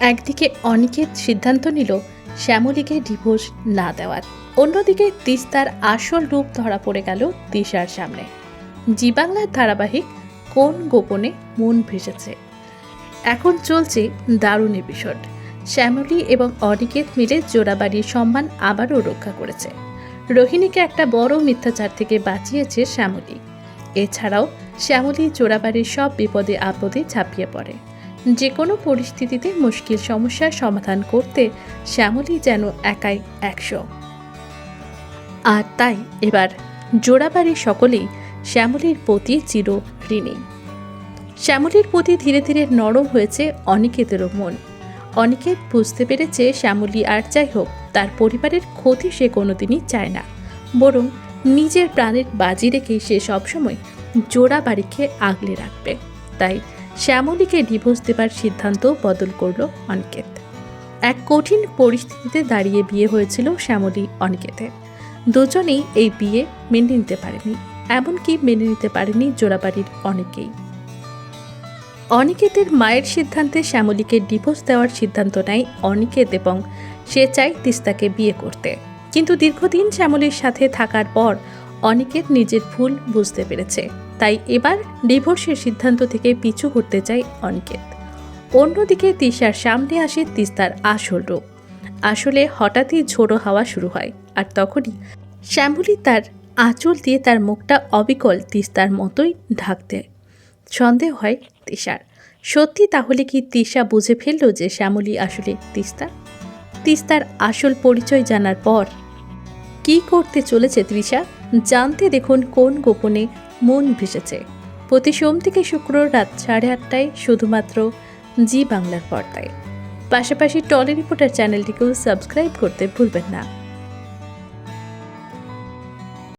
একদিকে অনিকেত সিদ্ধান্ত নিল শ্যামলীকে ডিভোর্স না দেওয়ার। অন্যদিকে তিস্তার আসল রূপ ধরা পড়ে গেল তিশার সামনে। জি বাংলার ধারাবাহিক কোন গোপনে মন ভেসেছে? এখন চলছে দারুণ এপিসোড। শ্যামলী এবং অনিকেত মিলে জোড়াবাড়ির সম্মান আবারও রক্ষা করেছে। রোহিণীকে একটা বড় মিথ্যাচার থেকে বাঁচিয়েছে শ্যামলী। এছাড়াও শ্যামলী জোড়াবাড়ির সব বিপদে আপদে ঝাঁপিয়ে পড়ে। যে কোনো পরিস্থিতিতে মুশকিল সমস্যার সমাধান করতে শ্যামলী যেন একাই একশো। আর তাই এবার জোড়াবাড়ির সকলেই শ্যামলীর প্রতি চির ঋণী। শ্যামলীর প্রতি ধীরে ধীরে নরম হয়েছে অনিকেতেরও মন। অনিকেত বুঝতে পেরেছে শ্যামলী আর যাই হোক, তার পরিবারের ক্ষতি সে কোনোদিনই চায় না। বরং নিজের প্রাণের বাজি রেখেই সে সবসময় জোড়া বাড়িকে আগলে রাখবে। তাই শ্যামলীকে ডিভোর্স দেবার সিদ্ধান্ত বদল করল অনিকেত। এক কঠিন পরিস্থিতিতে দাঁড়িয়ে বিয়ে হয়েছিল শ্যামলী অনিকেতের। দুজনেই এই বিয়ে মেনে নিতে পারেনি, এমনকি মেনে নিতে পারেনি জোড়াবাড়ির অনেকেই। অনিকেতের মায়ের সিদ্ধান্তে শ্যামলীকে ডিভোর্স দেওয়ার সিদ্ধান্ত নেয় অনিকেত এবং সে চায় তিস্তাকে বিয়ে করতে। কিন্তু দীর্ঘদিন শ্যামলীর সাথে থাকার পর অনিকেত নিজের ভুল বুঝতে পেরেছে। তাই এবার ডিভোর্সের সিদ্ধান্ত থেকে পিছু হটতে চায় অনিকেত। অন্যদিকে তিশার সামনে আসে তিস্তার আসল রূপ। আসলে হঠাৎই ঝোড়ো হাওয়া শুরু হয় আর তখনই শ্যামলী তার আঁচল দিয়ে তার মুখটা অবিকল তিস্তার মতোই ঢাকতে। সন্দেহ হয় তিশার। সত্যি তাহলে কি তিশা বুঝে ফেলল যে শ্যামলী আসলে তিস্তা তিস্তার আসল পরিচয় জানার পর কি করতে চলেছে তৃষা জানতে দেখুন কোন গোপনে মন ভেসেছে। প্রতি সোম থেকে শুক্র রাত সাড়ে আটটায় শুধুমাত্র জি বাংলার পর্দায়। পাশাপাশি টলি রিপোর্টার চ্যানেলটিকেও সাবস্ক্রাইব করতে ভুলবেন না।